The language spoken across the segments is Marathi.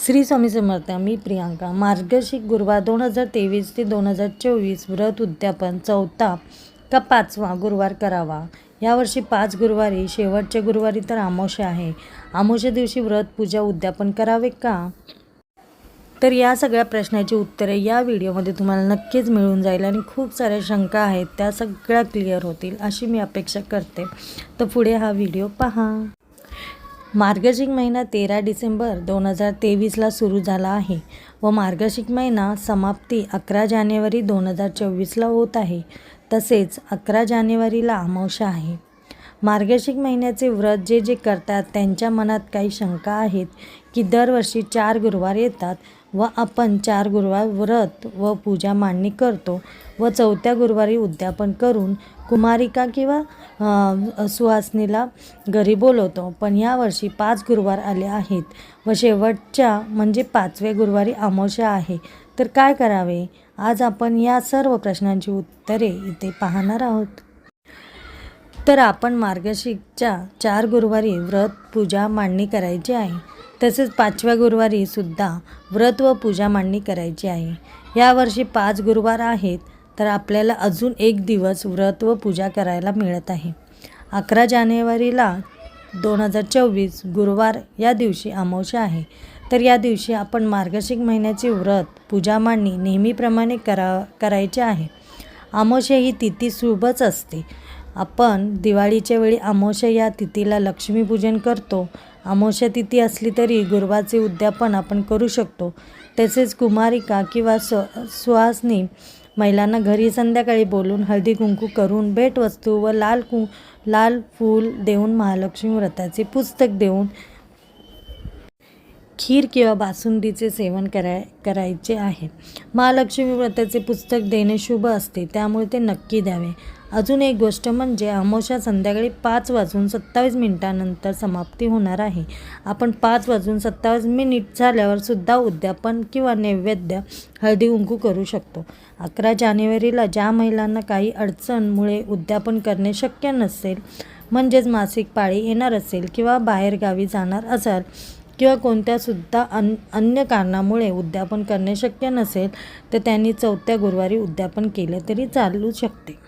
श्री स्वामी समर्थ मी प्रियांका. मार्गशीर्ष गुरुवार दोन हजार तेवीस ते दोन हजार चोवीस व्रत उद्यापन चौथा का पाचवा गुरुवार करावा. यावर्षी पाच गुरुवारी शेवटच्या गुरुवारी तर आमोशा आहे. आमोशा दिवशी व्रत पूजा उद्यापन करावे का? तर या सगळ्या प्रश्नाची उत्तरे या व्हिडिओमध्ये तुम्हाला नक्कीच मिळून जाईल आणि खूप साऱ्या शंका आहेत त्या सगळ्या क्लिअर होतील अशी मी अपेक्षा करते. तर पुढे हा व्हिडिओ पहा. मार्गशीर्ष महिना तेरा डिसेंबर दोन हजार तेवीसला सुरू झाला आहे व मार्गशीर्ष महिना समाप्ती अकरा जानेवारी दोन हजार चोवीसला होत आहे. तसेच अकरा जानेवारीला अमावस्या आहे. मार्गशीर्ष महिन्याचे व्रत जे जे करतात त्यांच्या मनात काही शंका आहेत की दरवर्षी चार गुरुवार येतात. व आपण चार गुरुवार व्रत व पूजा मांडणी करतो व चौथ्या गुरुवारी उद्यापन करून कुमारिका किंवा सुहासनीला घरी बोलवतो. पण यावर्षी पाच गुरुवार आले आहेत व शेवटच्या म्हणजे पाचव्या गुरुवारी अमावस्या आहे. तर काय करावे? आज आपण या सर्व प्रश्नांची उत्तरे इथे पाहणार आहोत. तर आपण मार्गशीर्षच्या चार गुरुवारी व्रत पूजा मांडणी करायची आहे. तसेच पाचव्या गुरुवारी सुद्धा व्रत व पूजा मांडणी करायची आहे. यावर्षी पाच गुरुवार आहेत तर आपल्याला अजून एक दिवस व्रत व पूजा करायला मिळत आहे. अकरा जानेवारीला दोन हजार चोवीस गुरुवार या दिवशी अमावस्या आहे. तर या दिवशी आपण मार्गशिक महिन्याचे व्रत पूजा मांडणी नेहमीप्रमाणे करा करायचे आहे. अमावस्या ही तिथी शुभच असते. आपण दिवाळीच्या वेळी अमावस्या या तिथीला लक्ष्मीपूजन करतो. अमावस्या तिथी असली तरी गुरुवारचे उद्यापन आपण करू शकतो. तसेच कुमारिका किंवा स्व सुहासनी महिलांना घरी संध्याकाळी बोलून हळदी कुंकू करून भेटवस्तू व लाल कु लाल फूल देऊन महालक्ष्मी व्रताचे पुस्तक देऊन खीर किंवा बासुंदीचे सेवन कराय करायचे आहे. महालक्ष्मी व्रताचे पुस्तक देणे शुभ असते त्यामुळे ते नक्की द्यावे. अजून एक गोष्ट म्हणजे अमावस्या संध्याकाळी पाच वाजून सत्तावीस मिनिटानंतर समाप्ती होणार आहे. आपण पाच वाजून सत्तावीस मिनिट झाल्यावर सुद्धा उद्यापन किंवा नैवेद्य हळदी कुंकू करू शकतो. अकरा जानेवारीला ज्या महिलांना काही अडचणमुळे उद्यापन करणे शक्य नसेल म्हणजेच मासिक पाळी येणार असेल किंवा बाहेरगावी जाणार असाल किंवा कोणत्यासुद्धा अन अन्य कारणामुळे उद्यापन करणे शक्य नसेल तर त्यांनी चौथ्या गुरुवारी उद्यापन केले तरी चालू शकते.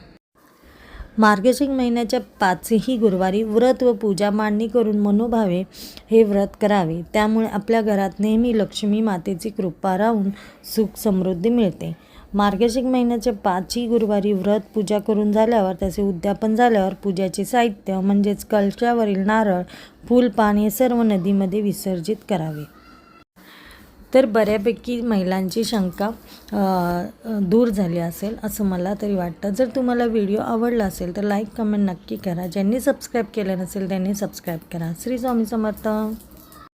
मार्गशीर्ष महिन्याच्या पाचही गुरुवारी व्रत व पूजा मांडणी करून मनोभावे हे व्रत करावे. त्यामुळे आपल्या घरात नेहमी लक्ष्मी मातेची कृपा राहून सुख समृद्धी मिळते. मार्गशिक महिन्याच्या पाचही गुरुवारी व्रत पूजा करून झाल्यावर त्याचे उद्यापन झाल्यावर पूजाचे साहित्य म्हणजेच कलशावरील नारळ फूल पान हे सर्व नदीमध्ये विसर्जित करावे. तर बऱ्यापैकी महिलांची शंका दूर झाली असेल असं मला तरी वाटतं. जर तुम्हाला व्हिडिओ आवडला असेल तर लाईक कमेंट नक्की करा. ज्यांनी सबस्क्राईब केलं नसेल त्यांनी सबस्क्राईब करा. श्री स्वामी समर्थ.